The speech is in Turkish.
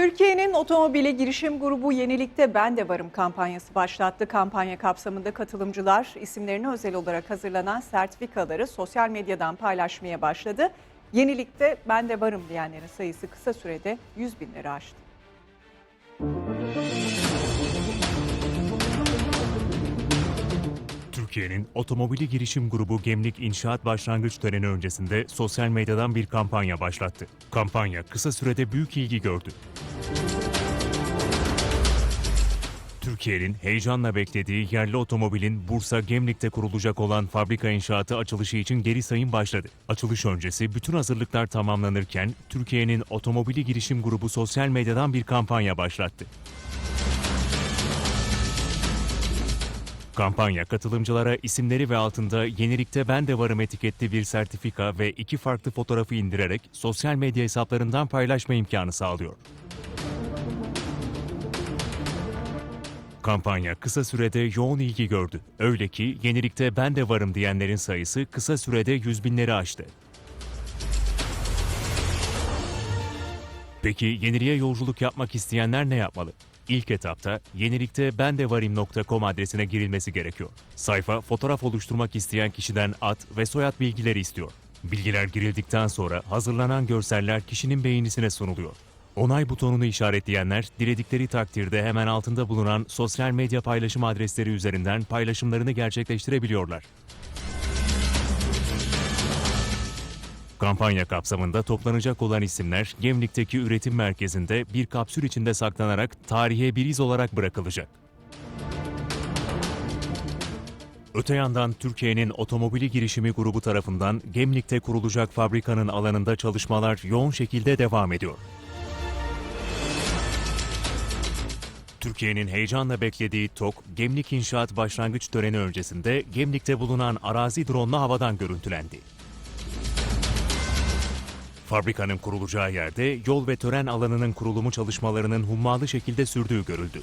Türkiye'nin otomobili girişim grubu Yenilikte Ben de Varım kampanyası başlattı. Kampanya kapsamında katılımcılar isimlerine özel olarak hazırlanan sertifikaları sosyal medyadan paylaşmaya başladı. Yenilikte Ben de Varım diyenlerin sayısı kısa sürede 100 binleri aştı. Türkiye'nin otomobili girişim grubu Gemlik İnşaat başlangıç töreni öncesinde sosyal medyadan bir kampanya başlattı. Kampanya kısa sürede büyük ilgi gördü. Türkiye'nin heyecanla beklediği yerli otomobilin Bursa Gemlik'te kurulacak olan fabrika inşaatı açılışı için geri sayım başladı. Açılış öncesi bütün hazırlıklar tamamlanırken Türkiye'nin otomobili girişim grubu sosyal medyadan bir kampanya başlattı. Kampanya katılımcılara isimleri ve altında yenilikte ben de varım etiketli bir sertifika ve iki farklı fotoğrafı indirerek sosyal medya hesaplarından paylaşma imkanı sağlıyor. Kampanya kısa sürede yoğun ilgi gördü. Öyle ki yenilikte ben de varım diyenlerin sayısı kısa sürede yüz binleri aştı. Peki yeniliğe yolculuk yapmak isteyenler ne yapmalı? İlk etapta yenilikte bendevarim.com adresine girilmesi gerekiyor. Sayfa fotoğraf oluşturmak isteyen kişiden ad ve soyad bilgileri istiyor. Bilgiler girildikten sonra hazırlanan görseller kişinin beğenisine sunuluyor. Onay butonunu işaretleyenler diledikleri takdirde hemen altında bulunan sosyal medya paylaşım adresleri üzerinden paylaşımlarını gerçekleştirebiliyorlar. Kampanya kapsamında toplanacak olan isimler Gemlik'teki üretim merkezinde bir kapsül içinde saklanarak tarihe bir iz olarak bırakılacak. Öte yandan Türkiye'nin otomobili girişimi grubu tarafından Gemlik'te kurulacak fabrikanın alanında çalışmalar yoğun şekilde devam ediyor. Türkiye'nin heyecanla beklediği TOK, Gemlik İnşaat başlangıç töreni öncesinde Gemlik'te bulunan arazi drone'la havadan görüntülendi. Fabrikanın kurulacağı yerde yol ve tören alanının kurulumu çalışmalarının hummalı şekilde sürdüğü görüldü.